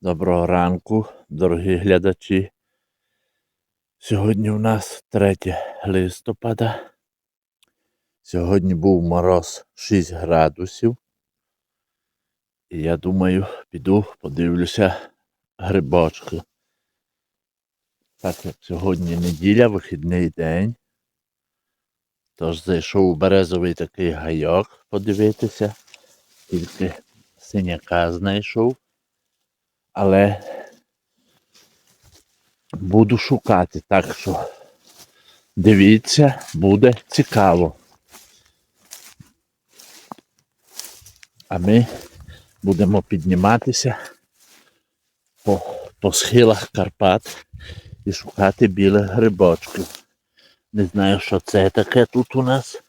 Доброго ранку, дорогі глядачі. Сьогодні у нас 3 листопада. Сьогодні був мороз 6 градусів. І я думаю, піду подивлюся грибочки. Так як сьогодні неділя, вихідний день. Тож зайшов у березовий такий гайок подивитися. Тільки синяка знайшов. Але буду шукати, так що дивіться, буде цікаво. А ми будемо підніматися по, по схилах Карпат і шукати білих грибочків. Не знаю, що це таке тут у нас.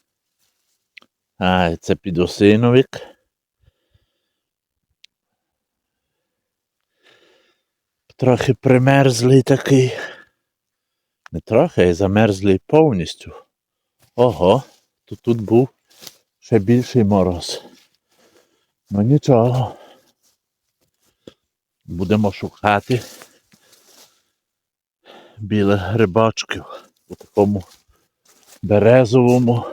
А, це підосиновик. Трохи примерзлий такий. Не трохи, а замерзлий повністю. Ого, то тут був ще більший мороз. Ну нічого. Будемо шукати білих грибочків у такому березовому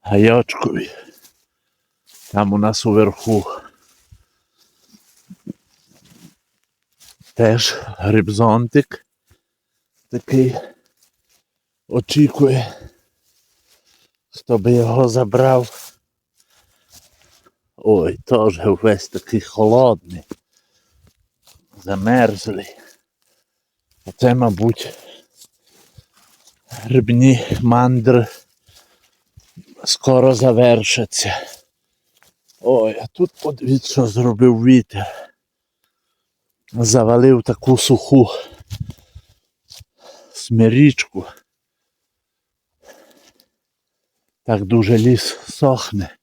гайочкові. Там у нас уверху теж грибзонтик такий очікує, хто би його забрав. Ой, теж весь такий холодний, замерзлий. Оце, мабуть, грибні мандри скоро завершаться. Ой, а тут подивіться, що зробив вітер завалив таку суху смирічку. Так дуже ліс сохне.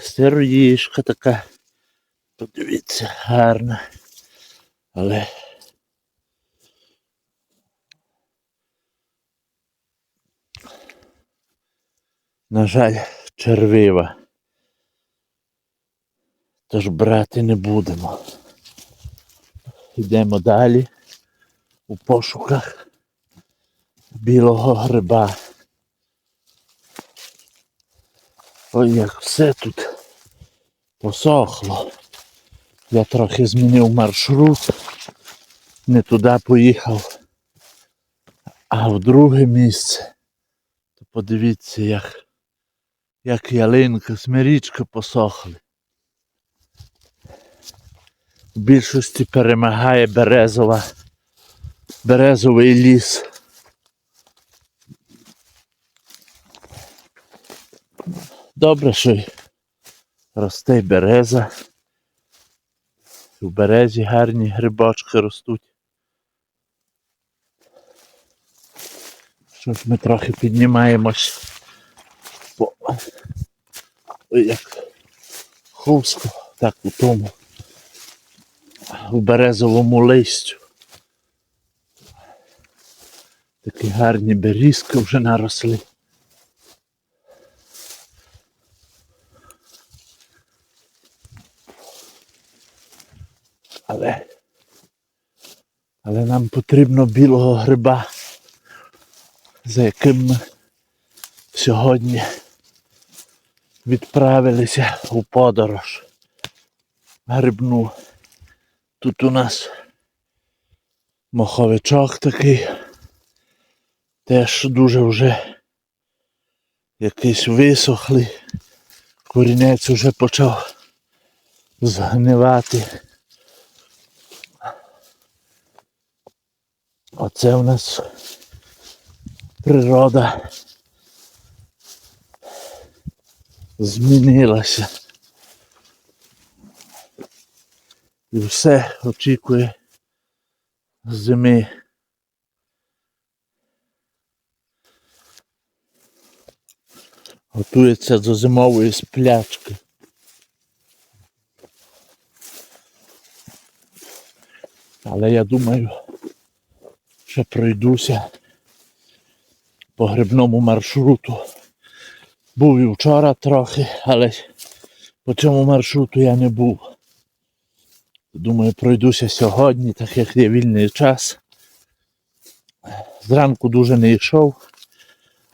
Сироїшка така, подивіться, гарна. Але на жаль, червива. Тож брати не будемо. Йдемо далі у пошуках білого гриба. Ой, як все тут посохло. Я трохи змінив маршрут, не туди поїхав, а в друге місце. То подивіться, як, як ялинка, смирічка посохли в більшості перемагає березова, березовий ліс. Добре, що й росте береза. У березі гарні грибочки ростуть. Що ж ми трохи піднімаємось Ой, як хустко, так у тому у березовому листю. Такі гарні берізки вже наросли. Але, але нам потрібно білого гриба, за яким ми сьогодні відправилися у подорож грибну. Тут у нас моховичок такий. Теж дуже вже якийсь висохлий. Корінець вже почав згнивати. Оце у нас природа змінилася. І все очікує зими. Готується до зимової сплячки. Але я думаю, що пройдуся по грибному маршруту. Був і вчора трохи, але По цьому маршруту я не був. Думаю, пройдуся сьогодні, так як є вільний час. Зранку дуже не йшов,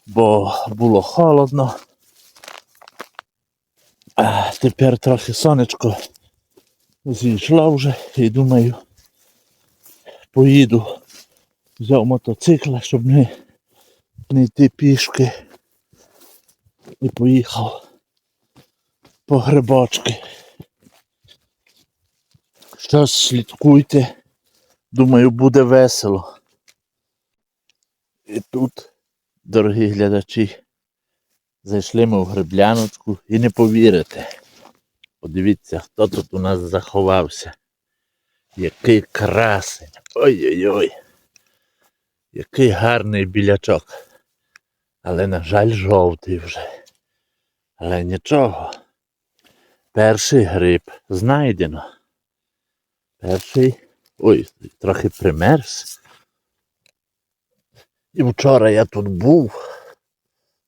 бо було холодно. А тепер трохи сонечко зійшло вже і думаю, поїду, взяв мотоцикла, щоб не, не йти пішки. І поїхав по грибочки. Щось слідкуйте. Думаю, буде весело. І тут, дорогі глядачі, зайшли ми в грибляночку і не повірите. Подивіться, хто тут у нас заховався. Який красень. Ой-ой-ой. Який гарний білячок. Але, на жаль, жовтий вже. Але нічого. Перший гриб знайдено. Перший. Ой, трохи примерз. І вчора я тут був,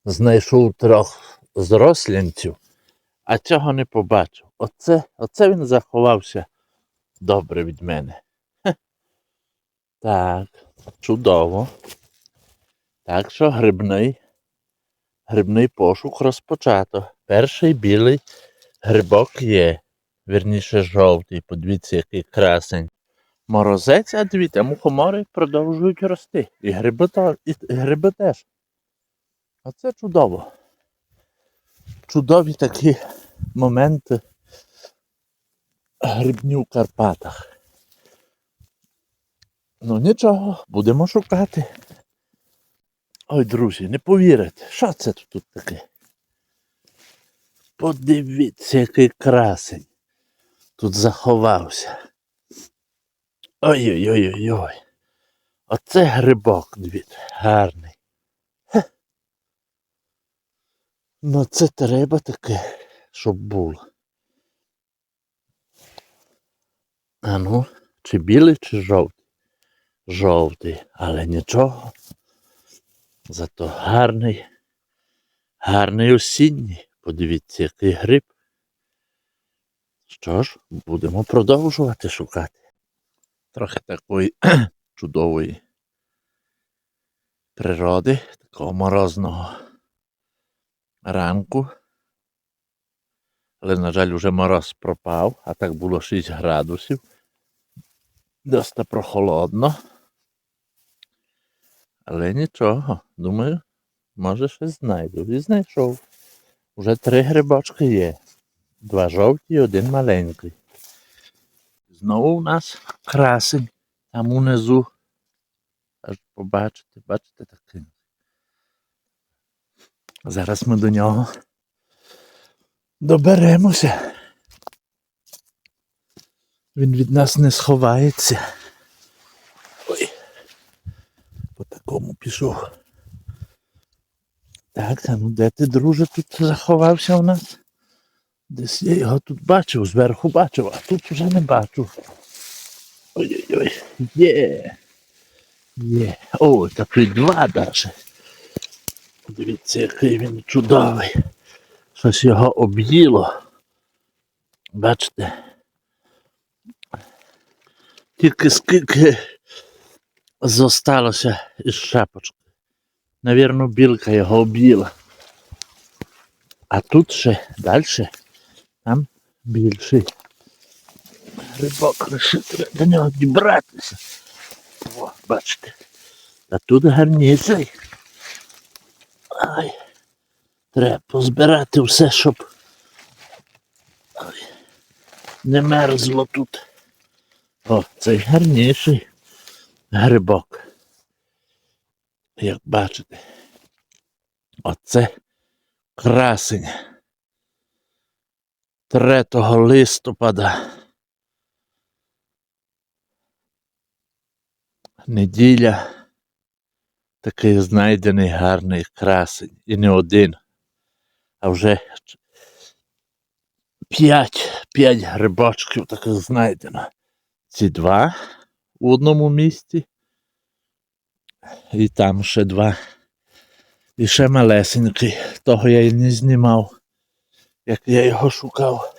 знайшов трьох зрослянців, а цього не побачив. Оце, оце він заховався добре від мене. Хе. Так, чудово. Так що грибний, грибний пошук розпочато. Перший білий грибок є. Вірніше жовтий. Подивіться, який красень. Морозець, а дивіться, мухомори продовжують рости. І гриби, і гриби теж. А це чудово. Чудові такі моменти грибні в Карпатах. Ну нічого, будемо шукати. Ой, друзі, не повірите, що це тут таке? Подивіться, який красень тут заховався. Ой-ой-ой-ой-ой. Оце грибок, дивіться, гарний. Хе. Ну це треба таке, щоб було. А ну, чи білий, чи жовтий? Жовтий, але нічого. Зато гарний, гарний осінній. Подивіться, який гриб. Що ж, будемо продовжувати шукати. Трохи такої чудової природи, такого морозного ранку. Але, на жаль, уже мороз пропав, а так було 6 градусів. Доста прохолодно. Але нічого, думаю, може щось знайду. І знайшов. Уже три грибочки є. Два жовті і один маленький. Знову у нас красень. Там унизу. Аж побачите, бачите такий. Зараз ми до нього доберемося. Він від нас не сховається. Ой. По такому пішов. Так, а ну де ти, друже, тут заховався у нас? Десь я його тут бачив, зверху бачив, а тут вже не бачу. Ой-ой-ой. Є. Є. О, такий два даже. Подивіться, який він чудовий. Щось його об'їло. Бачите? Тільки скільки зосталося із шапочки. Навірно, білка його об'їла. А тут ще далі, там більший грибок лише до нього дібратися. О, бачите. А тут гарніший. Ай. Треба позбирати все, щоб Ой. не мерзло тут. О, цей гарніший грибок. Як бачите, оце красень 3 листопада. Неділя. Такий знайдений гарний красень. І не один, а вже п'ять, п'ять грибочків таких знайдено. Ці два у одному місці. І там ще два. І ще малесенький. Того я і не знімав, як я його шукав.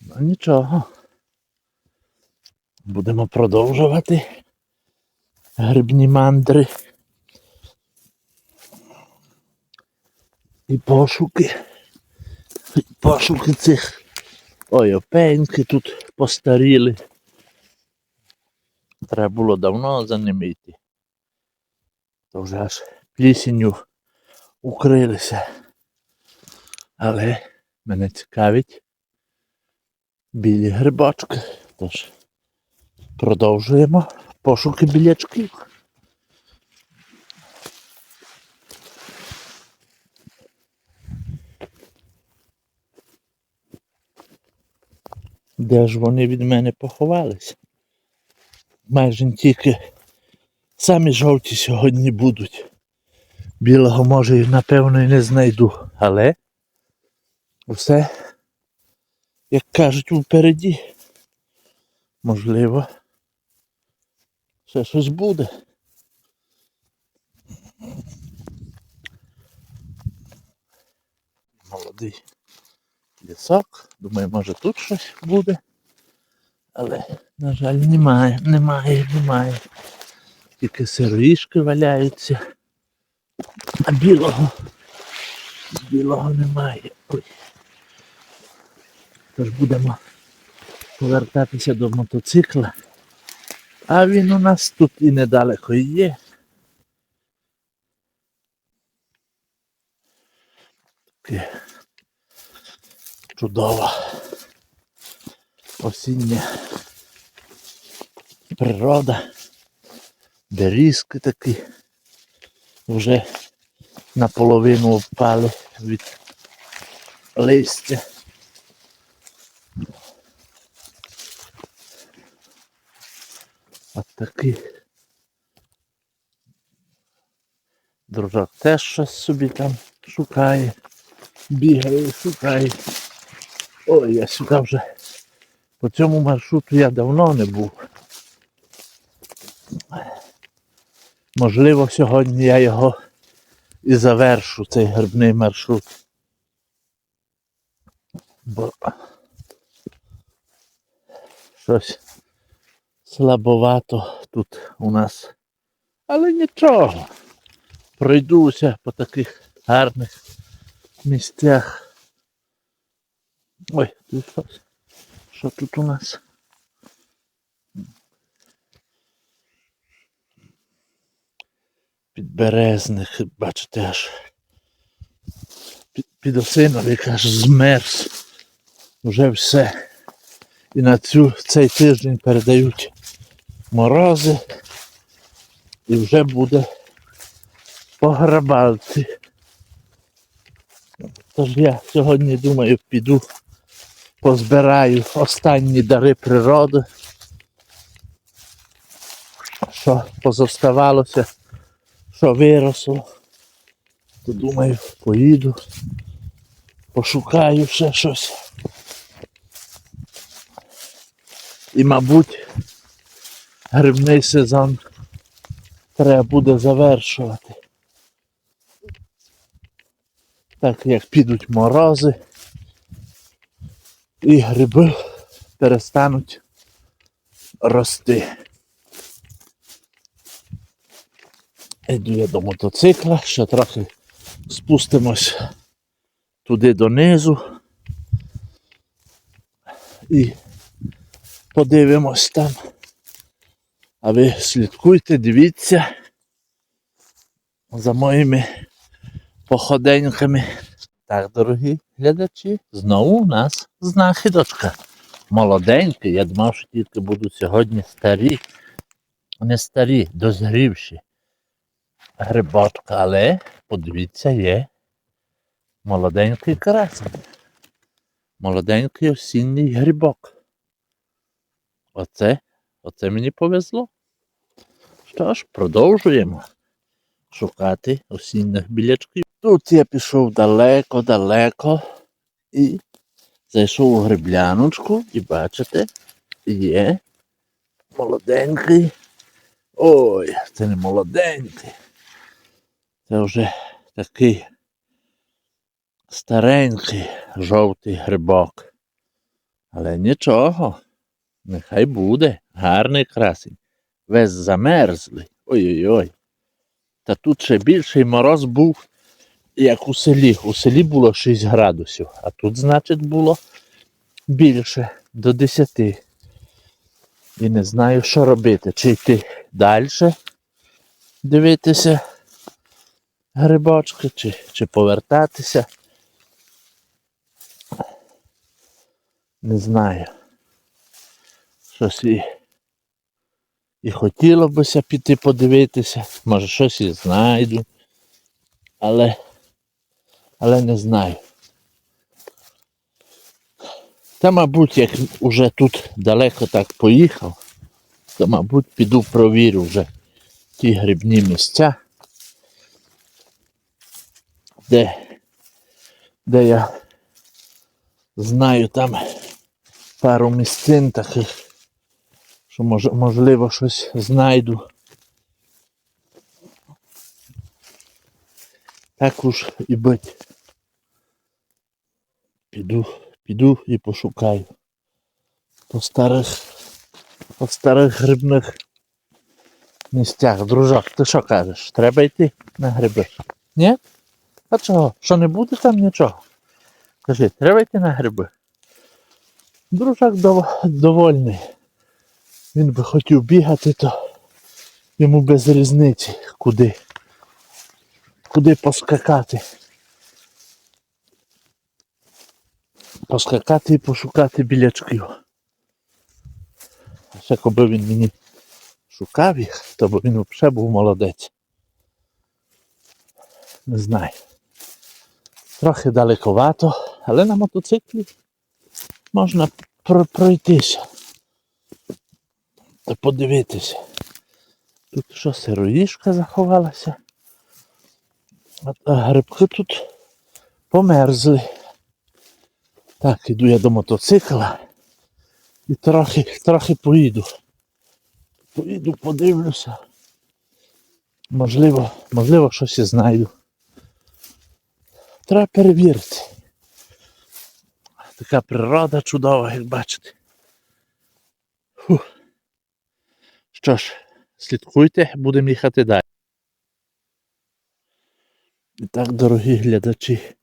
Ну нічого. Будемо продовжувати грибні мандри і пошуки. І пошуки цих ойопеньки тут постаріли. Треба було давно за ними йти. То вже аж плісінню укрилися. Але мене цікавить білі грибочки. Тож продовжуємо пошуки білячків. Де ж вони від мене поховалися? Майже тільки самі жовті сьогодні будуть. Білого може напевно і не знайду, але все, як кажуть, впереді. Можливо, ще щось буде. Молодий лісок. Думаю, може тут щось буде. Але, на жаль, немає, немає, немає. Тільки сироїшки валяються. А білого. Білого немає. Ой. Тож будемо повертатися до мотоцикла. А він у нас тут і недалеко є. Таке чудова осіння природа. Берізки такі вже наполовину впали від листя. От такі. Дружок теж щось собі там шукає, бігає, шукає. Ой, я сюди вже по цьому маршруту я давно не був. Можливо, сьогодні я його і завершу, цей грибний маршрут. Бо щось слабовато тут у нас. Але нічого. Пройдуся по таких гарних місцях. Ой, тут щось. Що тут у нас? Підберезник, бачите, аж під, підосиновик аж змерз. Вже все. І на цю цей тиждень передають морози. І вже буде по грабалці. Тож я сьогодні думаю, піду позбираю останні дари природи, що позоставалося, що виросло. То думаю, поїду, пошукаю ще щось. І, мабуть, грибний сезон треба буде завершувати. Так як підуть морози і гриби перестануть рости. Йду я до мотоцикла, ще трохи спустимось туди донизу і подивимось там. А ви слідкуйте, дивіться за моїми походеньками. Так, дорогі глядачі, знову у нас знахідочка. Молоденькі. Я думав, що тільки будуть сьогодні старі. Не старі, дозрівші. Грибочка, але подивіться, є молоденький красень. Молоденький осінній грибок. Оце, оце мені повезло. Що ж, продовжуємо шукати осінніх білячків. Тут я пішов далеко-далеко і зайшов у грибляночку і бачите, є молоденький. Ой, це не молоденький. Це вже такий старенький жовтий грибок. Але нічого. Нехай буде. Гарний красень. Весь замерзлий. Ой-ой-ой. Та тут ще більший мороз був, як у селі. У селі було 6 градусів, а тут, значить, було більше до 10. І не знаю, що робити. Чи йти далі, дивитися грибочки, чи, чи повертатися. Не знаю. Щось і, і хотіло бися піти подивитися. Може щось і знайду. Але, але не знаю. Та, мабуть, як уже тут далеко так поїхав, то, мабуть, піду провірю вже ті грибні місця, де, де я знаю там пару місцин таких, що може, можливо щось знайду. Так уж і бить. Піду, піду і пошукаю. По старих, по старих грибних місцях. Дружок, ти що кажеш? Треба йти на гриби? Ні? А чого? Що не буде там нічого? Кажи, треба йти на гриби. Дружак дов- довольний. Він би хотів бігати, то йому без різниці куди. Куди поскакати. Поскакати і пошукати білячків. А ще коли він мені шукав їх, то б він взагалі був молодець. Не знаю. Трохи далековато, але на мотоциклі можна про- пройтися. Та подивитися. Тут що сироїшка заховалася. А грибки тут померзли. Так, іду я до мотоцикла і трохи, трохи поїду. Поїду, подивлюся. Можливо, можливо, щось і знайду. Треба перевірити. Така природа чудова, як бачите. Фух. Що ж, слідкуйте, будемо їхати далі. І так, дорогі глядачі,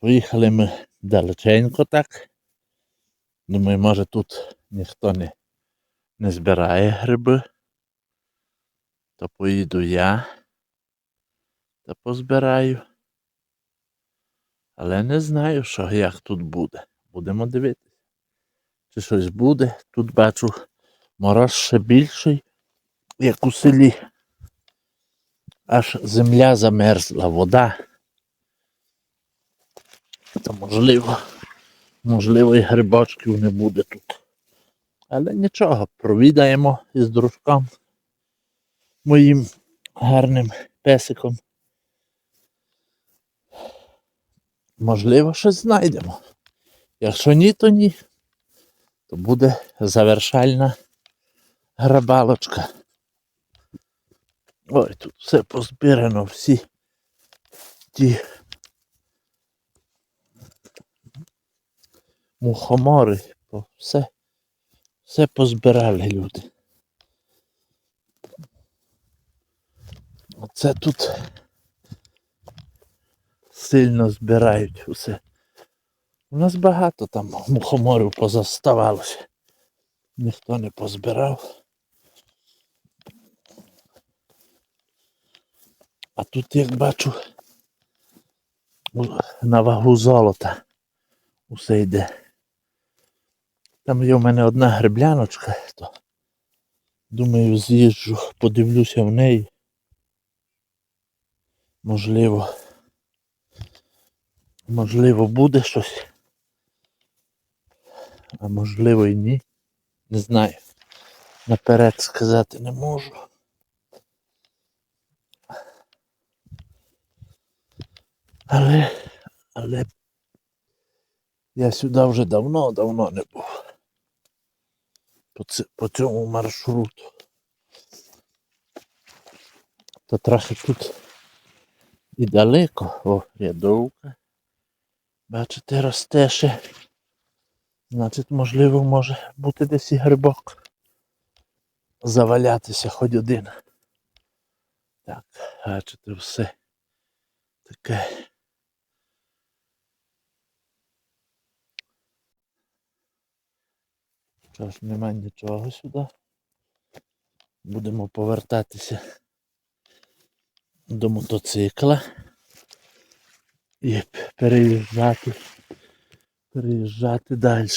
поїхали ми далеченько так. Думаю, може тут ніхто не, не збирає гриби. То поїду я та позбираю. Але не знаю, що як тут буде. Будемо дивитися. Чи щось буде. Тут бачу мороз ще більший, як у селі. Аж земля замерзла, вода. То можливо, можливо, і грибочків не буде тут. Але нічого, провідаємо із дружком моїм гарним песиком. Можливо, щось знайдемо. Якщо ні, то ні. То буде завершальна грабалочка. Ой, тут все позбирано, всі ті мухомори, все, все позбирали люди. Оце тут сильно збирають усе. У нас багато там мухоморів позаставалося. Ніхто не позбирав. А тут, як бачу, на вагу золота усе йде. Там є в мене одна грибляночка, то думаю, з'їжджу, подивлюся в неї. Можливо, можливо, буде щось. А можливо і ні. Не знаю. Наперед сказати не можу. Але, але я сюди вже давно-давно не був. По, ц- по цьому маршруту. То трохи тут і далеко. О, рядовка. Бачите, росте ще. Значить, можливо, може бути десь і грибок. Завалятися хоч один. Так, бачите, все таке. Що ж, нема нічого сюди. Будемо повертатися до мотоцикла і переїжджати, переїжджати далі.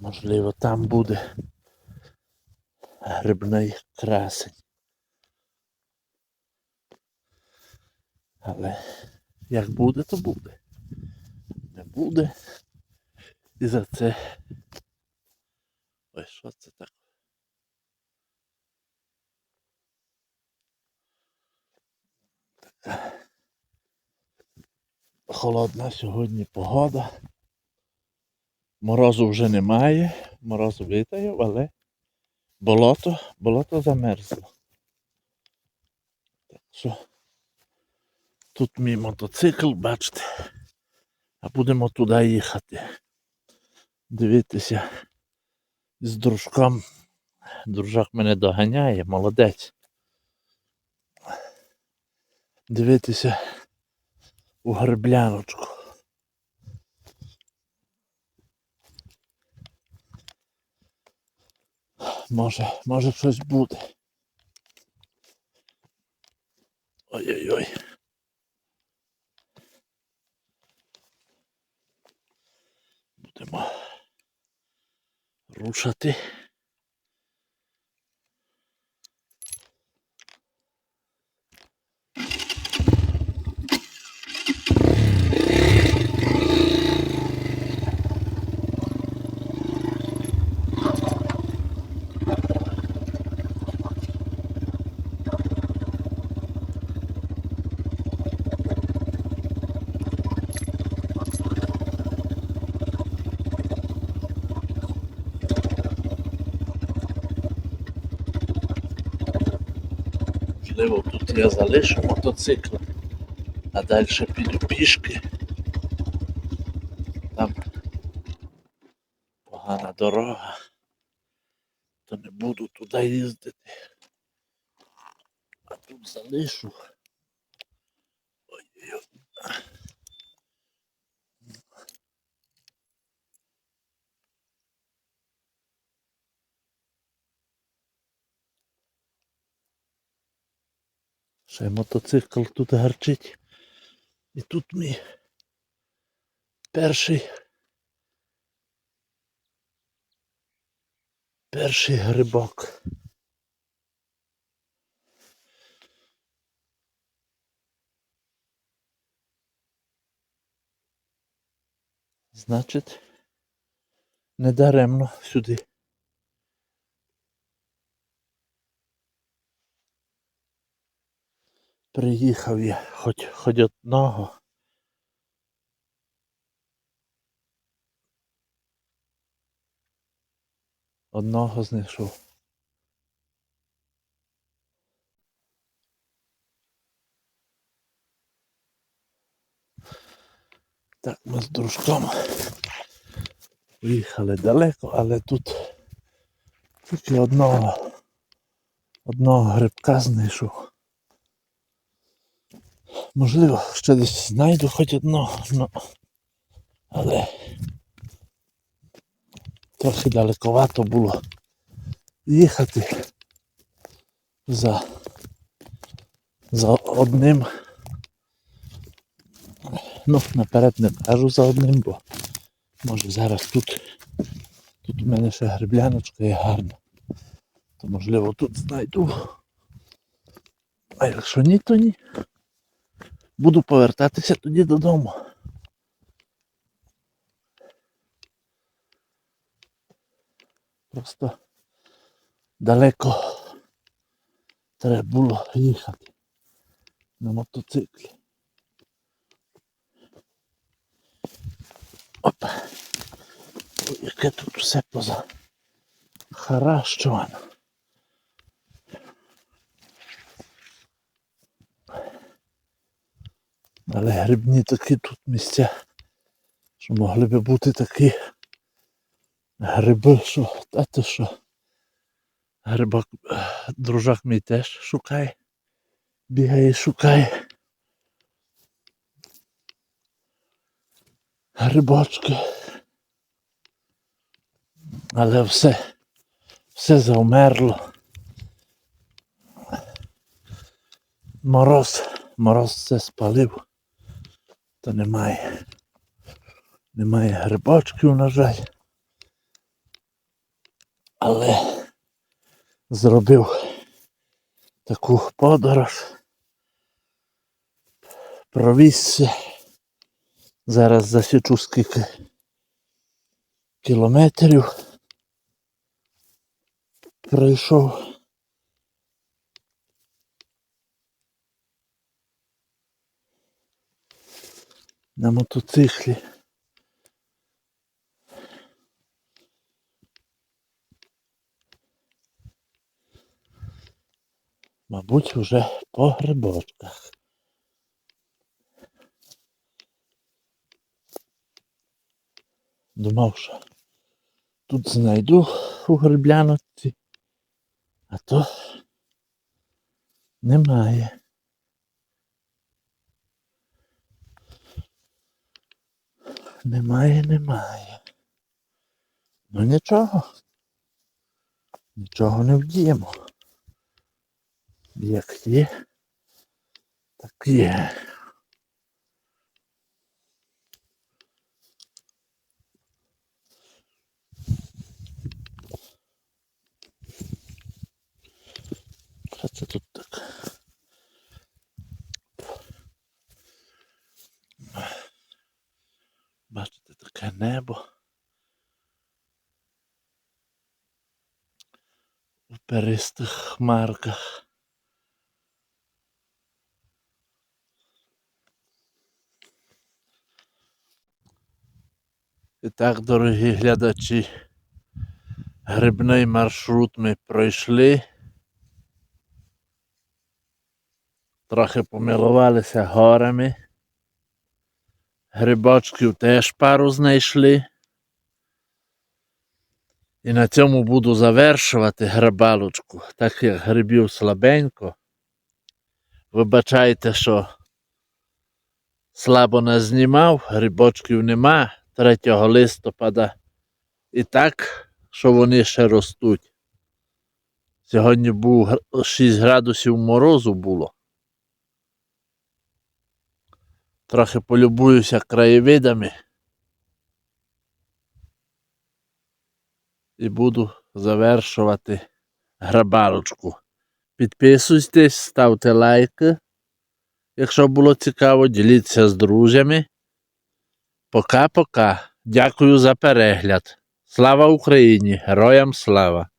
Можливо, там буде грибний красень. Але як буде, то буде. Не буде. І за це. Ой, що це так? Холодна сьогодні погода. Морозу вже немає, морозу витаю, але болото, болото замерзло. Так що тут мій мотоцикл, бачите, а будемо туди їхати. Дивитися з дружком. Дружок мене доганяє, молодець. Дивитися у гребляночку. Може, може щось буде. Ой-ой-ой. Будемо рушати. Можливо, я залишу мотоцикл, а далі піду пішки. Там погана дорога, то не буду туди їздити. А тут залишу. Ще мотоцикл тут гарчить. І тут мій перший. Перший грибок. Значить, недаремно сюди. Приїхав я хоч, хоч одного. Одного знайшов. Так, ми з дружком поїхали далеко, але тут тільки одного одного грибка знайшов. Можливо, ще десь знайду хоч одного, ну, але трохи далековато було їхати за, за одним. Ну, наперед не кажу за одним, бо може зараз тут, тут у мене ще грибляночка є гарна. То можливо тут знайду. А якщо ні, то ні. Буду повертатися тоді додому. Просто далеко треба було їхати на мотоциклі. Опа. Яке тут все поза харащовано. Але грибні такі тут місця, що могли би бути такі гриби, що та що. Грибак, дружак мій теж шукає. Бігає, шукає. Грибочки. Але все, все завмерло. Мороз, мороз все спалив. Та немає. Немає грибочків, на жаль. Але зробив таку подорож. Провізся. Зараз засічу скільки кілометрів. Пройшов. На мотоциклі. Мабуть, вже по грибочках. Думав, що тут знайду у грибляноці, а то немає. Немає, немає. Ну нічого. Нічого не вдіємо. Як є, так є. Що це тут так? Бачите, таке небо. У перистих хмарках. І так, дорогі глядачі, грибний маршрут ми пройшли. Трохи помилувалися горами. Грибочків теж пару знайшли. І на цьому буду завершувати грибалочку, так як грибів слабенько. Вибачайте, що слабо не знімав, грибочків нема 3 листопада. І так, що вони ще ростуть. Сьогодні був 6 градусів морозу було. Трохи полюбуюся краєвидами. І буду завершувати грабалочку. Підписуйтесь, ставте лайки. Якщо було цікаво, діліться з друзями. Пока-пока. Дякую за перегляд. Слава Україні! Героям слава!